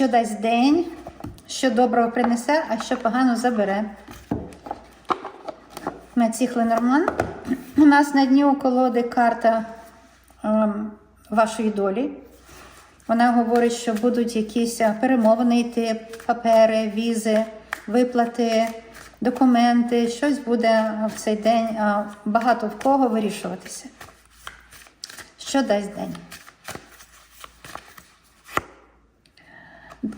що дасть день, що доброго принесе, а що погано забере. Меціх Ленорман. У нас на дні у колоди карта ем, вашої долі. Вона говорить, що будуть якісь перемовини йти, папери, візи, виплати, документи. Щось буде в цей день багато в кого вирішуватися. Що дасть день?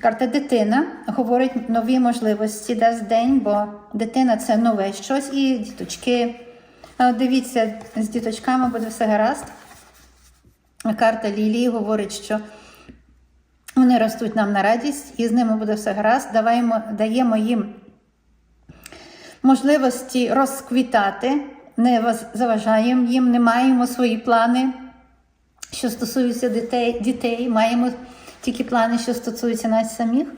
Карта дитина говорить нові можливості дасть день, бо дитина це нове щось, і діточки. Дивіться, з діточками буде все гаразд. Карта Лілії говорить, що вони ростуть нам на радість, і з ними буде все гаразд. Даваємо, даємо їм можливості розквітати, не заважаємо їм, не маємо свої плани, що стосуються дітей, дітей маємо тільки плани, що стосуються нас самих,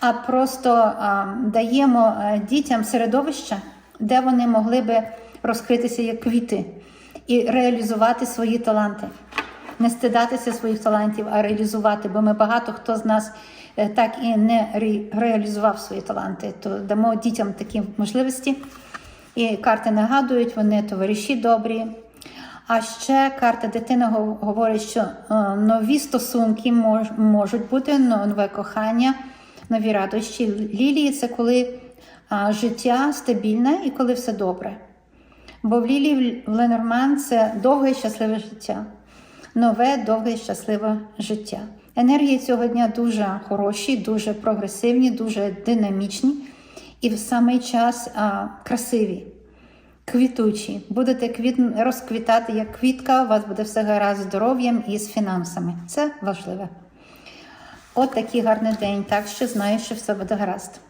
а просто а, даємо дітям середовище, де вони могли би розкритися як квіти і реалізувати свої таланти. Не стидатися своїх талантів, а реалізувати, бо ми багато хто з нас е, так і не ре- реалізував свої таланти. То дамо дітям такі можливості. І карти нагадують, вони товариші добрі. А ще карта дитини говорить, що е, нові стосунки мож, можуть бути, нове кохання, нові радощі. Лілії це коли життя стабільне і коли все добре. Бо в Лілії в Ленорман це довге і щасливе життя. Нове, довге і щасливе життя. Енергії цього дня дуже хороші, дуже прогресивні, дуже динамічні і в самий час красиві, квітучі. Будете квіт... розквітати як квітка, у вас буде все гаразд здоров'ям і з фінансами. Це важливе. От такий гарний день, так що знаю, що все буде гаразд.